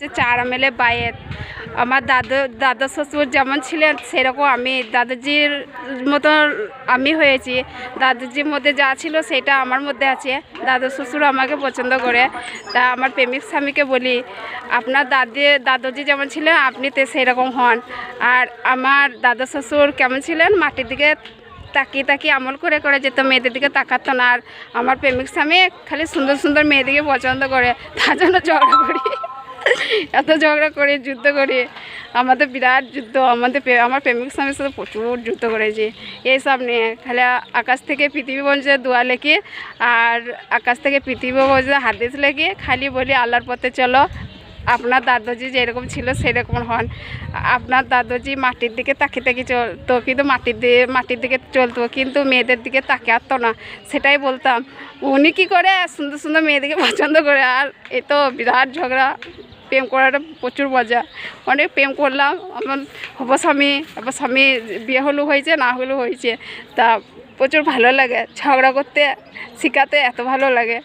যে চার আমেলে বায়েত আমার দাদু, দাদা শ্বশুর যেমন ছিলেন, সেরকম আমি, দাদাজির মতো আমি হয়েছি। দাদুজির মধ্যে যা ছিল সেটা আমার মধ্যে আছে। দাদা শ্বশুর আমাকে পছন্দ করে। তা আমার প্রেমিক স্বামীকে বলি, আপনার দাদি, দাদুজি যেমন ছিলেন, আপনি তো সেরকম হন। আর আমার দাদা শ্বশুর কেমন ছিলেন, মাটির দিকে তাকিয়ে তাকিয়ে আমল করে করে যেত, মেয়েদের দিকে তাকাতো না। আর আমার প্রেমিক স্বামী খালি সুন্দর সুন্দর মেয়েদিকে পছন্দ করে। তার জন্য ঝগড়া করি। এত ঝগড়া করে, যুদ্ধ করে। আমাদের বিরাট যুদ্ধ, আমাদের আমার প্রেমিক স্বামীর সাথে প্রচুর যুদ্ধ করেছি। এইসব নিয়ে। খালি আকাশ থেকে পৃথিবী বঞ্চে দোয়া লেখি, আর আকাশ থেকে পৃথিবী বঞ্চে হাদিস লেখি। খালি বলি আল্লাহর পথে চলো। আপনার দাদাজি যেরকম ছিল সেরকম হন। আপনার দাদাজি মাটির দিকে তাকিয়ে তাকিয়ে চলতো কিন্তু মাটির দিয়ে মাটির দিকে চলতো, কিন্তু মেয়েদের দিকে তাকে আসতো না। সেটাই বলতাম। উনি কী করে সুন্দর সুন্দর মেয়েদেরকে পছন্দ করে? আর এ তো বিরাট ঝগড়া। প্রেম করাটা প্রচুর মজা। অনেক প্রেম করলাম, আমার হব স্বামী আবার স্বামী বিয়ে হলেও হয়েছে, না হলেও হয়েছে, তা প্রচুর ভালো লাগে। ঝগড়া করতে, শেখাতে এত ভালো লাগে।